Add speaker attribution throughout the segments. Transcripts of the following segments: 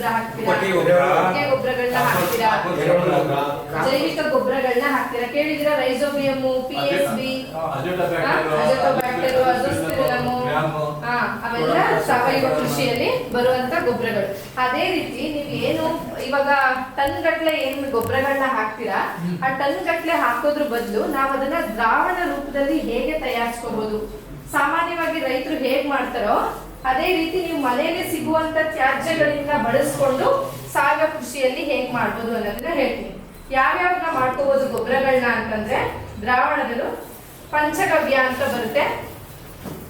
Speaker 1: ಗೊಬ್ಬರ ಹಾಕ್ತೀರಾ? ಗೊಬ್ಬರಗಳನ್ನ ಜೈವಿಕ ಗೊಬ್ಬರಗಳನ್ನ ಹಾಕ್ತೀರಾ? ಕೇಳಿದ್ರೆ ರೈಸೋಬಿಯಮ್ ಪಿ ಎಸ್ ಬಿ ಹಾ ಅವೆಲ್ಲ ಸಾವಯವ ಕೃಷಿಯಲ್ಲಿ ಬರುವಂತ ಗೊಬ್ಬರಗಳು. ಅದೇ ರೀತಿ ನೀವು ಏನು ಇವಾಗ ಟನ್ ಗಟ್ಲೆ ಏನ್ ಗೊಬ್ಬರಗಳನ್ನ ಹಾಕ್ತೀರಾ? ಆ ಟನ್ ಗಟ್ಲೆ ಹಾಕೋದ್ರ ಬದಲು ನಾವು ಅದನ್ನ ದ್ರಾವಣ ರೂಪದಲ್ಲಿ ಹೇಗೆ ತಯಾರಿಸ್ಕೋಬಹುದು ಸಾಮಾನ್ಯವಾಗಿ ರೈತರು ಹೇಗ್ ಮಾಡ್ತಾರೋ ಅದೇ ರೀತಿ ನೀವು ಮನೆಯಲ್ಲಿ ಸಿಗುವಂತ ತ್ಯಾಜ್ಯಗಳಿಂದ ಬಳಸ್ಕೊಂಡು ಸಾವಯವ ಕೃಷಿಯಲ್ಲಿ ಹೇಗ್ ಮಾಡ್ಬೋದು ಅನ್ನೋದನ್ನ ಹೇಳ್ತೀನಿ. ಯಾವ್ಯಾವನ್ನ ಮಾಡ್ಕೋಬಹುದು ಗೊಬ್ಬರಗಳನ್ನ ಅಂತಂದ್ರೆ ದ್ರಾವಣಗಳು, ಪಂಚಗವ್ಯ ಅಂತ ಬರುತ್ತೆ.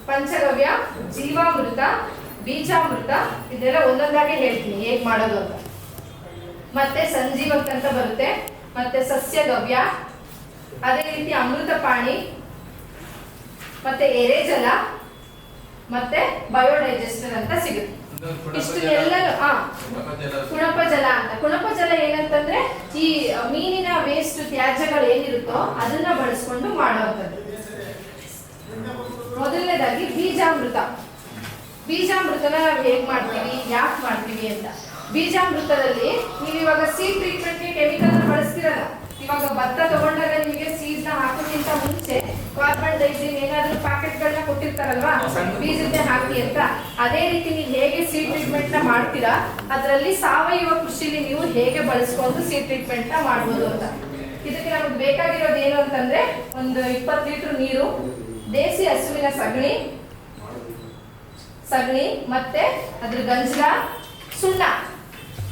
Speaker 1: ಪಂಚಗವ್ಯ, ಜೀವಾಮೃತ, ಬೀಜಾಮೃತ, ಇದೆಲ್ಲ ಒಂದೊಂದಾಗಿ ಹೇಳ್ತೀನಿ ಹೇಗ್ ಮಾಡೋದು ಅಂತ. ಮತ್ತೆ ಸಂಜೀವಕ್ ಅಂತ ಬರುತ್ತೆ. ಮತ್ತೆ ಸಸ್ಯಗವ್ಯ, ಅದೇ ರೀತಿ ಅಮೃತ ಪಾಣಿ ಮತ್ತೆ ಎರೆಜಲ ಮತ್ತೆ ಬಯೋಡೈಜೆಸ್ಟರ್ ಅಂತ ಸಿಗುತ್ತೆ. ಇಷ್ಟು ಎಲ್ಲರೂ ಹಾ ಕುಣಪ ಜಲ ಅಂತ. ಕುಣಪ ಜಲ ಏನಂತಂದ್ರೆ ಈ ಮೀನಿನ ವೇಸ್ಟ್ ತ್ಯಾಜ್ಯಗಳು ಏನಿರುತ್ತೋ ಅದನ್ನ ಬಳಸ್ಕೊಂಡು ಮಾಡುವಂಥದ್ದು. ಮೊದಲನೇದಾಗಿ ಬೀಜಾಮೃತ. ಬೀಜಾಮೃತನ ನಾವು ಹೇಗ್ ಮಾಡ್ತೀವಿ ಯಾಕೆ ಮಾಡ್ತೀವಿ ಅಂತ. ಬೀಜಾಮೃತದಲ್ಲಿ ನೀವು ಇವಾಗ ಸಿ ಟ್ರೀಟ್ಮೆಂಟ್ ಕೆಮಿಕಲ್ ಬಳಸ್ತಿರಲ್ಲ. ಇವಾಗ ಭತ್ತ ತಗೊಂಡಾಗ ನಿಮಗೆ ಸೀಡ್ನ ಹಾಕೋಕ್ಕಿಂತ ಮುಂಚೆ ಕಾರ್ಬನ್ ಡೈಸಿನ್ ಏನಾದ್ರೂ ಪ್ಯಾಕೆಟ್ಗಳನ್ನ ಕೊಟ್ಟಿರ್ತಾರಲ್ವಾ? ಬೀಜದ್ದೇ ಹಾಕಿ ಅಂತ. ಅದೇ ರೀತಿ ನೀವು ಹೇಗೆ ಸೀಡ್ ಟ್ರೀಟ್ಮೆಂಟ್ನ ಮಾಡ್ತೀರಾ ಅದರಲ್ಲಿ ಸಾವಯವ ಕೃಷಿಲಿ ನೀವು ಹೇಗೆ ಬಳಸ್ಕೊಂಡು ಸೀಡ್ ಟ್ರೀಟ್ಮೆಂಟ್ನ ಮಾಡ್ಬೋದು ಅಂತ. ಇದಕ್ಕೆ ನಮಗೆ ಬೇಕಾಗಿರೋದು ಏನು ಅಂತಂದ್ರೆ ಒಂದು ಇಪ್ಪತ್ತು ಲೀಟರ್ ನೀರು ದೇಸಿ ಹಸುವಿನ ಸಗಣಿ ಸಗಣಿ ಮತ್ತೆ ಅದ್ರ ಗಂಜಲ ಸುಣ್ಣ.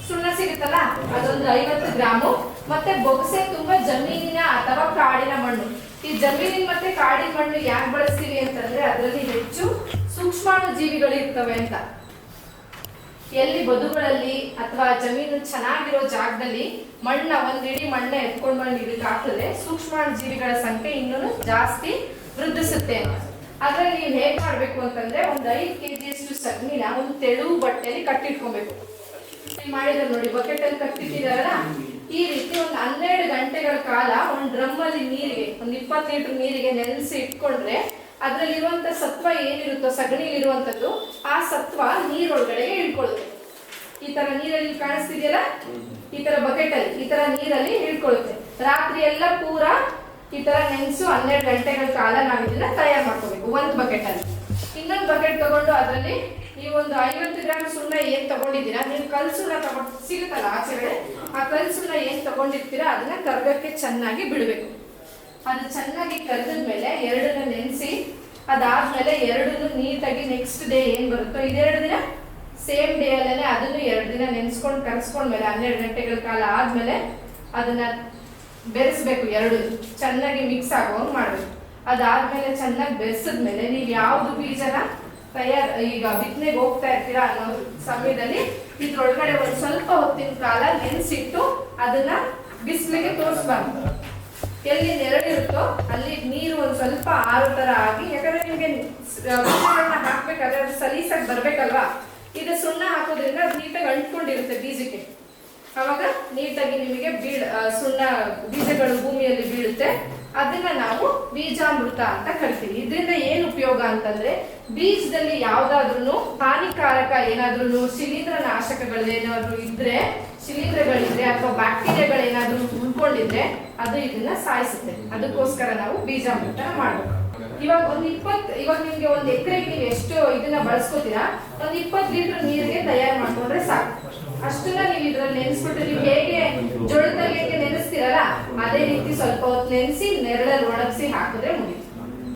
Speaker 1: ಸುಣ್ಣ ಸಿಗುತ್ತಲ್ಲ? ಅದೊಂದು ಐವತ್ತು ಗ್ರಾಮು. ಮತ್ತೆ ಬೊಗಸೆ ತುಂಬಾ ಜಮೀನಿನ ಅಥವಾ ಕಾಡಿನ ಮಣ್ಣು. ಈ ಜಮೀನಿನ ಮತ್ತೆ ಕಾಡಿನ ಮಣ್ಣು ಯಾಕೆ ಬಳಸ್ತೀವಿ ಅಂತಂದ್ರೆ ಅದರಲ್ಲಿ ಹೆಚ್ಚು ಸೂಕ್ಷ್ಮಾಣು ಜೀವಿಗಳು ಇರ್ತವೆ ಅಂತ. ಎಲ್ಲಿ ಬದುಗಳಲ್ಲಿ ಅಥವಾ ಜಮೀನು ಚೆನ್ನಾಗಿರೋ ಜಾಗದಲ್ಲಿ ಮಣ್ಣ ಒಂದಿಡಿ ಮಣ್ಣ ಎತ್ಕೊಂಡು ಬಂದು ಇದಕ್ಕೆ ಹಾಕಿದ್ರೆ ಸೂಕ್ಷ್ಮಾಣು ಜೀವಿಗಳ ಸಂಖ್ಯೆ ಇನ್ನೂ ಜಾಸ್ತಿ ವೃದ್ಧಿಸುತ್ತೆ. ಅದ್ರಲ್ಲಿ ನೀವು ಹೇಗ್ ಮಾಡ್ಬೇಕು ಅಂತಂದ್ರೆ ಒಂದ್ ಐದ್ ಕೆಜಿಯಷ್ಟು ಸಗಣಿನ ಒಂದು ತೆಳು ಬಟ್ಟೆಯಲ್ಲಿ ಕಟ್ಟಿಟ್ಕೊಬೇಕು. ಮಾಡಿದ್ರೆ ನೋಡಿ ಬಕೆಟ್ ಅಲ್ಲಿ ಕಟ್ಟಿಟ್ಟಿದಾರಲ್ಲ ಈ ರೀತಿ ಒಂದು ಹನ್ನೆರಡು ಗಂಟೆಗಳ ಕಾಲ ಒಂದು ಡ್ರಮ್ ಅಲ್ಲಿ ನೀರಿಗೆ, ಒಂದು ಇಪ್ಪತ್ತು ಲೀಟರ್ ನೀರಿಗೆ ನೆನೆಸಿ ಇಟ್ಕೊಂಡ್ರೆ ಅದ್ರಲ್ಲಿರುವಂತ ಸತ್ವ ಏನಿರುತ್ತೋ ಸಗಣಿಲಿರುವಂತದ್ದು ಆ ಸತ್ವ ನೀರೊಳಗಡೆಗೆ ಇಳ್ಕೊಳ್ಳುತ್ತೆ. ಈ ತರ ನೀರಲ್ಲಿ ಕಾಣಿಸ್ತಿದೆಯಲ್ಲ? ಈ ತರ ಬಕೆಟ್ ಅಲ್ಲಿ, ಈ ತರ ನೀರಲ್ಲಿ ಇಳ್ಕೊಳ್ಳುತ್ತೆ. ರಾತ್ರಿ ಎಲ್ಲ ಪೂರಾ ಈ ತರ ನೆನೆಸು ಹನ್ನೆರಡು ಗಂಟೆಗಳ ಕಾಲ ನಾವು ಇದನ್ನ ತಯಾರು ಮಾಡ್ಕೋಬೇಕು, ಒಂದು ಬಕೆಟ್ ಅಲ್ಲಿ. ಇನ್ನೊಂದು ಬಕೆಟ್ ತಗೊಂಡು ಅದರಲ್ಲಿ ಈ ಒಂದು ಐವತ್ತು ಗ್ರಾಮ್ ಸುಣ್ಣ ಏನ್ ತಗೊಂಡಿದ್ದೀರಾ? ನೀವು ಕಲ್ ಸುಣ್ಣ ತಗೊಂಡು ಸಿಗುತ್ತಲ್ಲ ಆಚೆಗಡೆ ಆ ಕಲ್ ಸುಣ್ಣ ಏನ್ ತಗೊಂಡಿರ್ತೀರಾ? ಅದನ್ನ ಕರ್ಗಕ್ಕೆ ಚೆನ್ನಾಗಿ ಬಿಡಬೇಕು. ಅದು ಚೆನ್ನಾಗಿ ಕರೆದ್ಮೇಲೆ ಎರಡನ್ನ ನೆನೆಸಿ, ಅದಾದ್ಮೇಲೆ ಎರಡನ್ನು ನೀಟಾಗಿ ನೆಕ್ಸ್ಟ್ ಡೇ ಏನ್ ಬರುತ್ತೋ ಇದೆರಡು ದಿನ? ಸೇಮ್ ಡೇ ಅಲ್ಲೇ ಅದನ್ನು ಎರಡು ದಿನ ನೆನೆಸ್ಕೊಂಡು ಕರ್ಸ್ಕೊಂಡ್ಮೇಲೆ ಹನ್ನೆರಡು ಗಂಟೆಗಳ ಕಾಲ ಆದ್ಮೇಲೆ ಅದನ್ನ ಬೆರೆಸ್ಬೇಕು ಎರಡು ಚೆನ್ನಾಗಿ ಮಿಕ್ಸ್ ಆಗುವಂಗೆ ಮಾಡ್ಬೇಕು. ಅದಾದ್ಮೇಲೆ ಚೆನ್ನಾಗಿ ಬೆರೆಸಿದ್ಮೇಲೆ ನೀವು ಯಾವ್ದು ಬೀಜನ ತಯಾರ, ಈಗ ಬಿತ್ತನೆಗೆ ಹೋಗ್ತಾ ಇರ್ತೀರಾ ಅನ್ನೋ ಸಮಯದಲ್ಲಿ ಇದ್ರೊಳಗಡೆ ಒಂದು ಸ್ವಲ್ಪ ಹೊತ್ತಿನ ಕಾಲ ನೆನೆಸಿಟ್ಟು ಅದನ್ನ ಬಿಸಿಲಿಗೆ ತೋರಿಸ್ಬಾರ್ದು. ಎಲ್ಲಿ ನೆರಳಿರುತ್ತೋ ಅಲ್ಲಿ ನೀರು ಒಂದ್ ಸ್ವಲ್ಪ ಆರು ತರ ಆಗಿ, ಯಾಕಂದ್ರೆ ನಿಮ್ಗೆ ಬೀಜಗಳನ್ನ ಹಾಕ್ಬೇಕಾದ್ರೆ ಅದು ಸಲೀಸಾಗಿ ಬರ್ಬೇಕಲ್ವಾ? ಇದು ಸುಣ್ಣ ಹಾಕೋದ್ರಿಂದ ಅದು ನೀಟಾಗಿ ಅಂಟ್ಕೊಂಡಿರುತ್ತೆ ಬೀಜಕ್ಕೆ. ಅವಾಗ ನೀಟಾಗಿ ನಿಮಗೆ ಬೀಳ್ ಸುಣ್ಣ ಬೀಜಗಳು ಭೂಮಿಯಲ್ಲಿ ಬೀಳುತ್ತೆ. ಅದನ್ನ ನಾವು ಬೀಜಾಮೃತ ಅಂತ ಕರಿತೀವಿ. ಇದರಿಂದ ಏನ್ ಉಪಯೋಗ ಅಂತಂದ್ರೆ ಬೀಜದಲ್ಲಿ ಯಾವ್ದಾದ್ರು ಹಾನಿಕಾರಕ ಏನಾದ್ರು ಶಿಲೀಂಧ್ರ ನಾಶಕಗಳು ಏನಾದ್ರು ಇದ್ರೆ, ಶಿಲೀಂಧ್ರಗಳಿದ್ರೆ ಅಥವಾ ಬ್ಯಾಕ್ಟೀರಿಯಾಗಳು ಏನಾದ್ರು ಉಳ್ಕೊಂಡಿದ್ರೆ ಅದು ಇದನ್ನ ಸಾಯಿಸುತ್ತೆ. ಅದಕ್ಕೋಸ್ಕರ ನಾವು ಬೀಜಾಮೃತ ಮಾಡಬೇಕು. ಇವಾಗ ಒಂದ್ ಇಪ್ಪತ್ ಇವಾಗ ನಿಮ್ಗೆ ಒಂದ್ ಎಕರೆಗೆ ನೀವು ಎಷ್ಟು ಇದನ್ನ ಬಳಸ್ಕೋತೀರಾ, ಒಂದ್ ಇಪ್ಪತ್ ಲೀಟರ್ ನೀರಿಗೆ ತಯಾರು ಮಾಡ್ಕೊಂಡ್ರೆ ಸಾಕು ಅಷ್ಟನ್ನ ನೀವು ಇದ್ರಲ್ಲಿ ನೆನೆಸ್ಬಿಟ್ಟು ನೀವು ಹೇಗೆ ಜೋಳದಲ್ಲಿ ಹೇಗೆ ನೆನೆಸ್ತೀರಲ್ಲ ಅದೇ ರೀತಿ ಸ್ವಲ್ಪ ಹೊತ್ತು ನೆನೆಸಿ ನೆರಳಲ್ಲಿ ಒಣಗಿಸಿ ಹಾಕಿದ್ರೆ